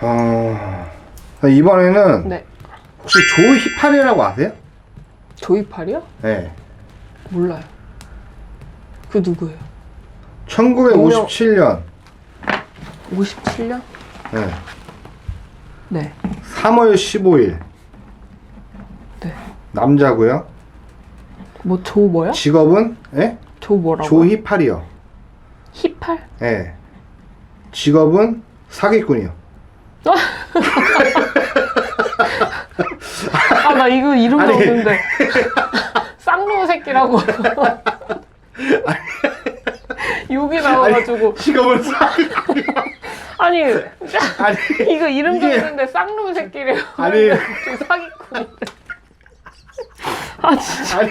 아, 이번에는 네. 혹시 조히파리라고 아세요? 조이팔이요? 네. 몰라요. 그 누구예요? 1957년 57년? 네. 네. 3월 15일 네. 남자고요. 뭐 조 뭐요? 직업은 예? 조 뭐라고? 조히파리요. 히팔? 예. 직업은 사기꾼이요. 아 나 이거 이름 아니. 나오는데 쌍놈 새끼라고 욕이 나와가지고 직업은 사기꾼. 아니 아니 이거 이름 이게- 적는데 쌍놈 새끼래요 아니. 좀 사기꾼인데 아 진짜. 아니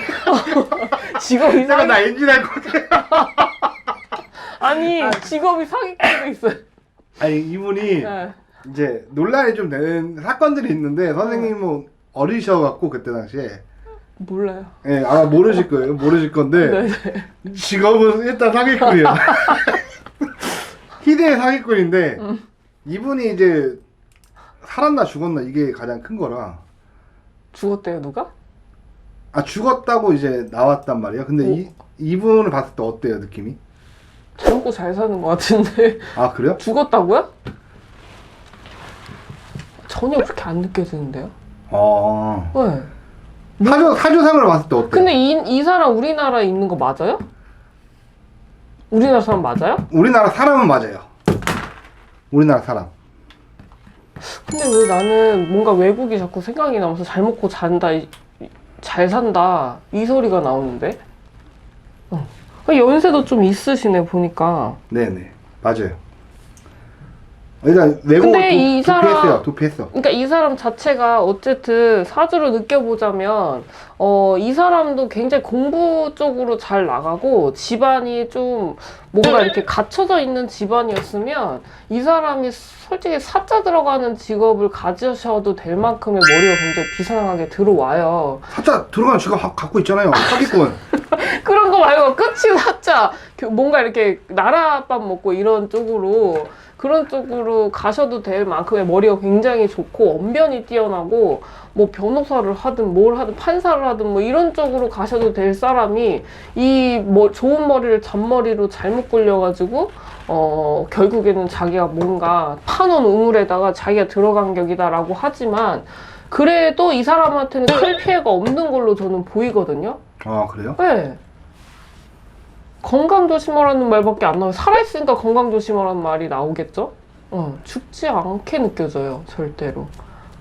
직업이 이따가 사기 나 엔진 할 거야. 아니 직업이 사기꾼도 있어요. 아니 이분이 네. 이제 논란이 좀 되는 사건들이 있는데 선생님은 어리셔갖고 그때 당시에. 몰라요. 예 아마 모르실 거예요. 모르실 건데 네 네. 직업은 일단 사기꾼이에요. 희대의 사기꾼인데 음. 이분이 이제 살았나 죽었나 이게 가장 큰 거라. 죽었대요 누가? 아 죽었다고 이제 나왔단 말이에요 근데 오. 이, 이분을 봤을 때 어때요 느낌이 잘 먹고 잘 사는 것 같은데 아 그래요 죽었다고요? 전혀 그렇게 안 느껴지는데요? 아 네. 사주 사주상으로 봤을 때 어때요 근데 이, 이 사람 우리나라에 있는 거 맞아요? 우리나라 사람 맞아요? 우리나라 사람은 맞아요 우리나라 사람 근데 왜 나는 뭔가 외국이 자꾸 생각이 나면서 잘 먹고 잔다, 이- 이- 잘 산다 이 소리가 나오는데? 어. 연세도 좀 있으시네 보니까. 네네 맞아요 일단 외국 근데 이 사람- 도피했어요 도피했어. 그러니까 이 사람 자체가 어쨌든 사주를 느껴보자면 어, 이 사람도 굉장히 공부 쪽으로 잘 나가고 집안이 좀 뭔가 이렇게 갖춰져 있는 집안이었으면 이 사람이 솔직히 사자 들어가는 직업을 가지셔도 될 만큼의 머리가 굉장히 비상하게 들어와요. 사자 들어가는 지가 가- 갖고 있잖아요. 사기꾼 그런 거 말고 끝이 그 뭔가 이렇게 나라밥 먹고 이런 쪽으로 그런 쪽으로 가셔도 될 만큼의 머리가 굉장히 좋고 언변이 뛰어나고 뭐 변호사를 하든 뭘 하든 판사를 하든 뭐 이런 쪽으로 가셔도 될 사람이 이 뭐 좋은 머리를 잔머리로 잘못 굴려가지고 어 결국에는 자기가 뭔가 파놓은 우물에다가 자기가 들어간 격이다라고 하지만 그래도 이 사람한테는 큰 피해가 없는 걸로 저는 보이거든요. 아 그래요? 네. 건강 조심하라는 말밖에 안 나와요. 살아있으니까 건강 조심하라는 말이 나오겠죠? 어, 죽지 않게 느껴져요, 절대로.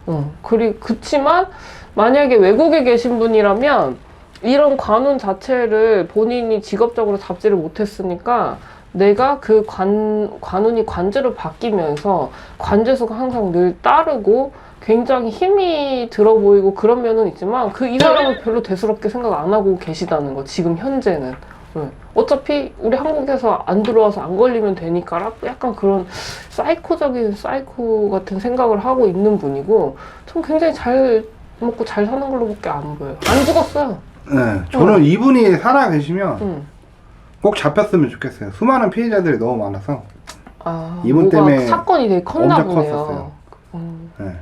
어, 그리, 그치만, 만약에 외국에 계신 분이라면, 이런 관운 자체를 본인이 직업적으로 잡지를 못했으니까, 내가 그 관, 관운이 관제로 바뀌면서, 관제수가 항상 늘 따르고, 굉장히 힘이 들어 보이고 그런 면은 있지만, 그 이 사람은 별로 대수롭게 생각 안 하고 계시다는 거, 지금 현재는. 네. 어차피 우리 한국에서 안 들어와서 안 걸리면 되니까 약간 그런 사이코적인 사이코 같은 생각을 하고 있는 분이고 전 굉장히 잘 먹고 잘 사는 걸로밖에 안 보여요. 안 죽었어요. 네 저는 이분이 살아 계시면 응. 꼭 잡혔으면 좋겠어요 수많은 피해자들이 너무 많아서 아, 이분 뭐가 때문에 사건이 되게 컸나 엄청 보네요. 컸었어요. 음. 네.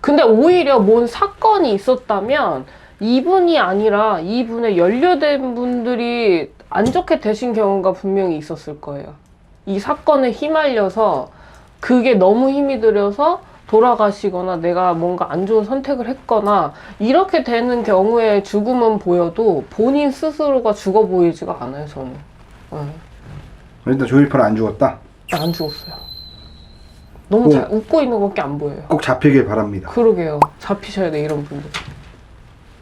근데 오히려 뭔 사건이 있었다면 이분이 아니라 이분의 연루된 분들이 안 좋게 되신 경우가 분명히 있었을 거예요. 이 사건에 휘말려서 그게 너무 힘이 들여서 돌아가시거나 내가 뭔가 안 좋은 선택을 했거나 이렇게 되는 경우에 죽음은 보여도 본인 스스로가 죽어 보이지가 않아요, 저는. 네. 일단 조일파는 안 죽었다 안 죽었어요. 너무 어. 잘 웃고 있는 것밖에 안 보여요. 꼭 잡히길 바랍니다 그러게요. 잡히셔야 돼, 이런 분들.